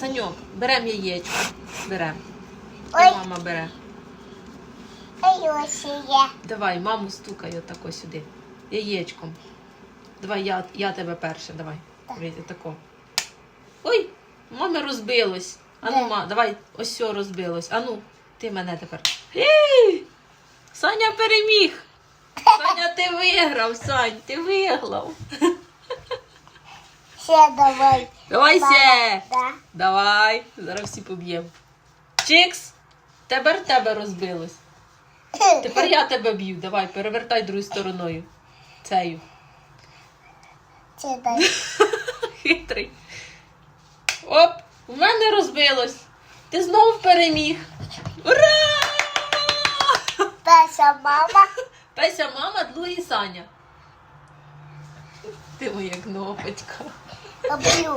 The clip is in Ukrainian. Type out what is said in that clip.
Саньок, беремо яєчко. Беремо. Ой. Мама бере. Давай, маму стукай отако сюди. Яєчком. Давай, я, я тебе перше, давай. Вийди тако. Ой, у мами розбилось. Ану, ма, давай, ось сьо розбилось. Ану, ти мене тепер. Ей! Саня переміг. Саня, ти виграв, Сань, ти виграв. Ще давай. Давай ще. Давай, зараз всі поб'ємо. Чикс, тепер тебе розбилось. Тепер я тебе б'ю. Давай, перевертай другою стороною. Цею. Хитрий. Оп, у мене розбилось. Ти знов переміг. Ура! Перша мама. Песя мама, другий Саня. Ти моя кнопочка. Abriu.